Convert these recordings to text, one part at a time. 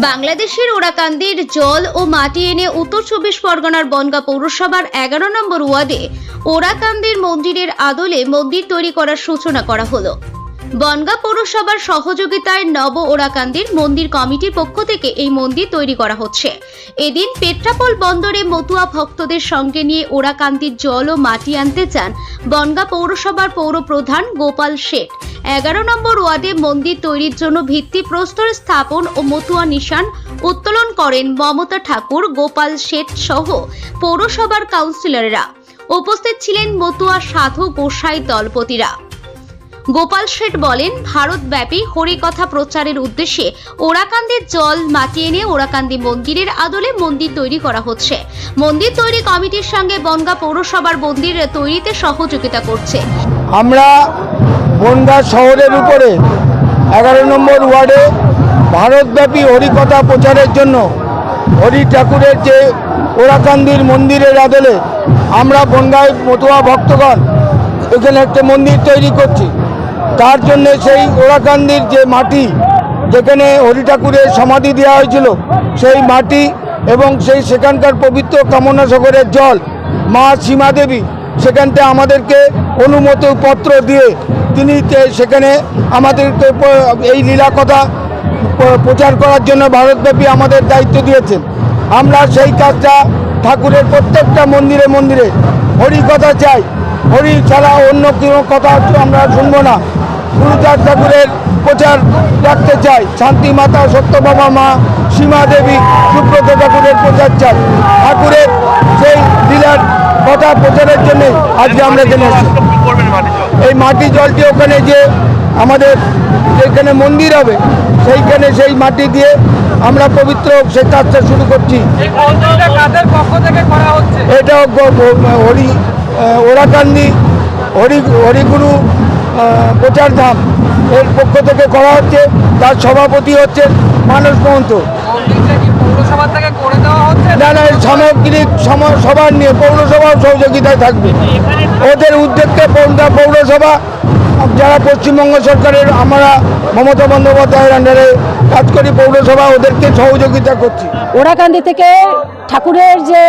বাংলাদেশের ওরাকান্দির জল ও মাটি এনে উত্তর চব্বিশ পরগনার বনগা পৌরসভার এগারো নম্বর ওয়ার্ডে ওরাকান্দির মন্দিরের আদলে মন্দির তৈরি করার সূচনা করা হলো। বনগা পৌরসভার সহযোগিতায় নব ওরাকান্দির মন্দির কমিটির পক্ষ থেকে এই মন্দির তৈরি করা হচ্ছে। এদিন পেট্রাপোল বন্দরে মতুয়া ভক্তদের সঙ্গে নিয়ে ওরাকান্দির জল ও মাটি আনতে চান বনগা পৌরসভার পৌর প্রধান গোপাল শেঠ। এগারো নম্বর ওয়ার্ডে মন্দির তৈরির জন্য ভিত্তিপ্রস্তর স্থাপন ও মতুয়া নিশান উত্তোলন করেন মমতা ঠাকুর, গোপাল শেঠ সহ পৌরসভার কাউন্সিলররা। উপস্থিত ছিলেন মতুয়া সাধু গোসাই দলপতিরা। গোপাল শেঠ বলেন, ভারতব্যাপী হরিকথা প্রচারের উদ্দেশ্যে ওরাকান্দির জল মাটি এনে ওরাকান্দি মন্দিরের আদলে মন্দির তৈরি করা হচ্ছে। মন্দির তৈরি কমিটির সঙ্গে বনগা পৌরসভার মন্দির তৈরিতে সহযোগিতা করছে। আমরা বনগাঁ শহরের উপরে এগারো নম্বর ওয়ার্ডে ভারতব্যাপী হরিকথা প্রচারের জন্য হরি ঠাকুরের যে ওরাকান্দির মন্দিরের আদলে আমরা বনগাঁয় মতুয়া ভক্তগণ এখানে একটা মন্দির তৈরি করছি। তার জন্য সেই ওরাকান্দির যে মাটি, যেখানে হরি ঠাকুরের সমাধি দেওয়া হয়েছিল, সেই মাটি এবং সেই সেখানকার পবিত্র কামনা সাগরের জল, মা সীমা দেবী সেখানটা আমাদেরকে অনুমতি পত্র দিয়ে তিনি সেখানে আমাদেরকে এই লীলা কথা প্রচার করার জন্য ভারতব্যাপী আমাদের দায়িত্ব দিয়েছেন। আমরা সেই কাজটা ঠাকুরের প্রত্যেকটা মন্দিরে মন্দিরে হরি কথা চাই। হরি ছাড়া অন্য কোনো কথা আমরা শুনব না। গুরুচাঁদ ঠাকুরের প্রচার রাখতে চাই। শান্তি মাতা সত্যবাবা মা সীমা দেবী সুব্রত ঠাকুরের প্রচার চাই। ঠাকুরের সেই লীলার কথা প্রচারের জন্য আজকে আমরা এখানে এই মাটি জলটি ওখানে যে আমাদের যেখানে মন্দির হবে সেইখানে সেই মাটি দিয়ে আমরা পবিত্র সেই কাজটা শুরু করছি। এই পক্ষ থেকে করা হচ্ছে? এটা ওরাকান্দি হরি হরিগুরু প্রচার ধাম। এর পক্ষ থেকে করা হচ্ছে তার সভাপতি হচ্ছে মানস মহন্ত। মন্দিরটা কি পৌরসভা থেকে করে দেওয়া হচ্ছে? না না সামগ্রিক সম- সবার নিয়ে পৌরসভার সহযোগিতায় থাকবে। ওদের উদ্যোগকে পৌরসভা যারা পশ্চিমবঙ্গ সরকারের আমরা মমতা বন্দ্যোপাধ্যায়ের আন্ডারে কাজ করি পৌরসভা ওদেরকে সহযোগিতা করছি। ওরাকান্দি থেকে ঠাকুরের যে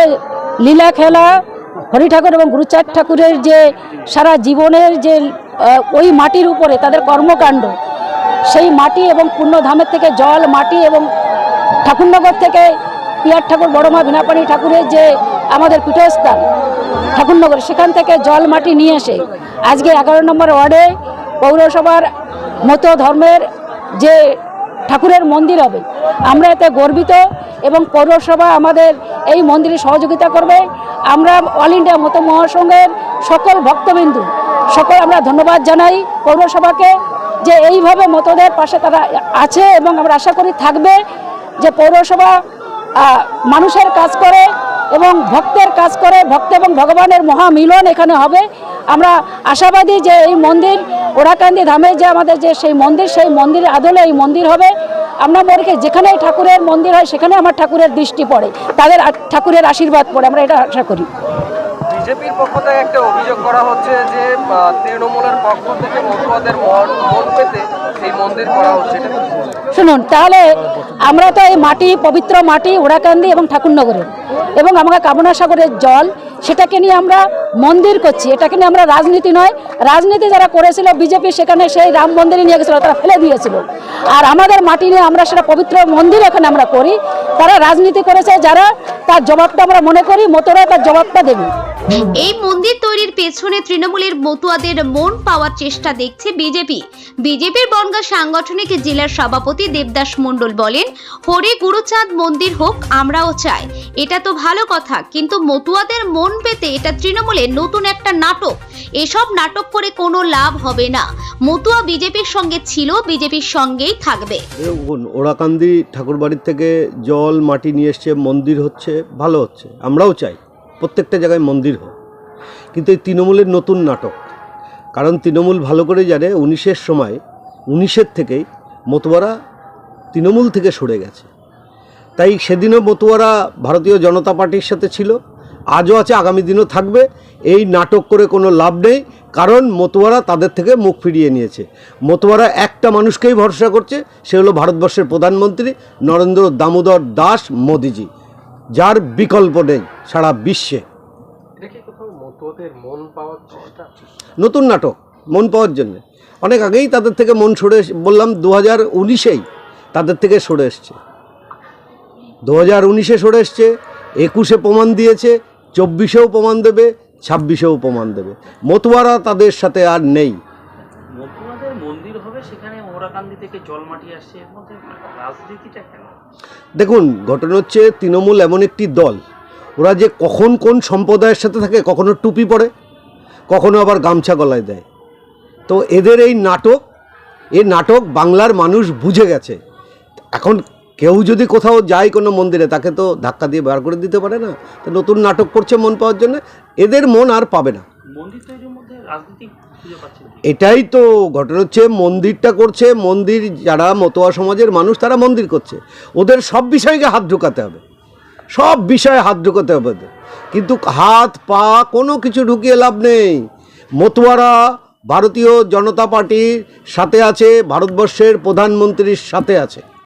লীলা খেলা হরি ঠাকুর এবং গুরুচাঁদ ঠাকুরের যে সারা জীবনের যে ওই মাটির উপরে, তাদের কর্মকাণ্ড। সেই মাটি এবং পুণ্যধামের থেকে জল, মাটি এবং ঠাকুরনগর থেকে পিয়ার ঠাকুর বড়মা বিনাপানি ঠাকুরের যে আমাদের পীঠস্থান, ঠাকুরনগর, সেখান থেকে জল, মাটি নিয়ে এসে আজকে এগারো নম্বর ওয়ার্ডে পৌরসভার মতো ধর্মের যে ঠাকুরের মন্দির হবে, আমরা এতে গর্বিত এবং পৌরসভা আমাদের এই মন্দিরে সহযোগিতা করবে। আমরা অল ইন্ডিয়া মতো মহাসংঘের সকল ভক্তবিন্দু সকল আমরা ধন্যবাদ জানাই পৌরসভাকে যে এইভাবে মতদের পাশে তারা আছে এবং আমরা আশা করি থাকবে যে পৌরসভা মানুষের কাজ করে এবং ভক্তের কাজ করে, ভক্ত এবং ভগবানের মহামিলন এখানে হবে। আমরা আশাবাদী যে এই মন্দির ওরাকান্দি ধামে যে আমাদের যে সেই মন্দির, সেই মন্দিরের আদলে এই মন্দির হবে। আমরা মনে যেখানে ঠাকুরের মন্দির হয় সেখানে আমার ঠাকুরের দৃষ্টি পড়ে, তাদের ঠাকুরের আশীর্বাদ পড়ে, আমরা এটা আশা করি। বিজেপির পক্ষ থেকে একটা অভিযোগ করা হচ্ছে যে তৃণমূলের পক্ষ থেকে মতুয়াদের মন পেতে সেই মন্দির করা হচ্ছে। শুনুন, তাহলে আমরা তো এই মাটি, পবিত্র মাটি, ওড়াকান্দি এবং ঠাকুরনগরের এবং আমাকে কামনা সাগরের জল, সেটাকে নিয়ে আমরা মন্দির করছি। এটাকে নিয়ে আমরা রাজনীতি নয়, রাজনীতি যারা করেছিল বিজেপি, সেখানে সেই রাম মন্দিরে নিয়ে গেছিল, তারা ফেলে দিয়েছিল। আর আমাদের মাটি নিয়ে আমরা সেটা পবিত্র মন্দির এখানে আমরা করি, তারা রাজনীতি করেছে, যারা তার জবাবটা আমরা মনে করি মতোরা তার জবাবটা দেবে। এই মন্দির তৈরির পেছনে তৃণমূলের মতুয়াদের মন পাওয়ার চেষ্টা দেখছে বিজেপি। বিজেপির বনগা সাংগঠনিক জেলার সভাপতি দেবদাস মণ্ডল বলেন হরি গুরুচাঁদ মন্দির হোক আমরাও চাই। এটা তো ভালো কথা কিন্তু মতুয়াদের মন পেতে এটা তৃণমূলের নতুন একটা নাটক। এসব নাটক করে কোনো লাভ হবে না। মতুয়া বিজেপির সঙ্গে ছিল বিজেপির সঙ্গেই থাকবে। ওরাকান্দি ঠাকুরবাড়ির থেকে জল মাটি নিয়ে এসছে মন্দির হচ্ছে। ভালো হচ্ছে, আমরাও চাই, প্রত্যেকটা জায়গায় মন্দির হোক। কিন্তু এই তৃণমূলের নতুন নাটক, কারণ তৃণমূল ভালো করে জানে উনিশের সময়, উনিশের থেকেই মতুয়ারা তৃণমূল থেকে সরে গেছে। তাই সেদিনও মতুয়ারা ভারতীয় জনতা পার্টির সাথে ছিল, আজও আছে, আগামী দিনও থাকবে। এই নাটক করে কোনো লাভ নেই, কারণ মতুয়ারা তাদের থেকে মুখ ফিরিয়ে নিয়েছে। মতুয়ারা একটা মানুষকেই ভরসা করছে, সে হলো ভারতবর্ষের প্রধানমন্ত্রী নরেন্দ্র দামোদর দাস মোদিজি। যার বিকল্প নেই সারা বিশ্বে। মন নতুন নাটক মন পাওয়ার জন্য। অনেক আগেই তাদের থেকে মন সরে বললাম দু হাজার উনিশেই তাদের থেকে সরে এসছে। দু হাজার উনিশে সরে এসছে একুশে প্রমাণ দিয়েছে চব্বিশেও প্রমাণ দেবে ছাব্বিশেও প্রমাণ দেবে। মতুয়ারা তাদের সাথে আর নেই। মতুয়াদের মন্দির হবে সেখানে ওরাকান্দি থেকে জল মাটি আসছে। এর মধ্যে রাজনীতিটা কেন দেখুন, ঘটনা হচ্ছে তৃণমূল এমন একটি দল। ওরা যে কখন কোন সম্প্রদায়ের সাথে থাকে, কখনো টুপি পরে, কখনো আবার গামছা গলায় দেয়। তো এদের এই নাটক এই নাটক বাংলার মানুষ বুঝে গেছে। এখন কেউ যদি কোথাও যায় কোনো মন্দিরে, তাকে তো ধাক্কা দিয়ে বার করে দিতে পারে না। তো নতুন নাটক করছে মন পাওয়ার জন্য, এদের মন আর পাবে না। এটাই তো ঘটনা হচ্ছে, মন্দিরটা করছে, মন্দির যারা মতোয়া সমাজের মানুষ, তারা মন্দির করছে। ওদের সব বিষয়কে হাত ঢুকাতে হবে। সব বিষয়ে হাত ঢুকাতে হবে ওদের। কিন্তু হাত, পা, কোনো কিছু ঢুকিয়ে লাভ নেই। মতুয়ারা ভারতীয় জনতা পার্টির সাথে আছে, ভারতবর্ষের প্রধানমন্ত্রীর সাথে আছে।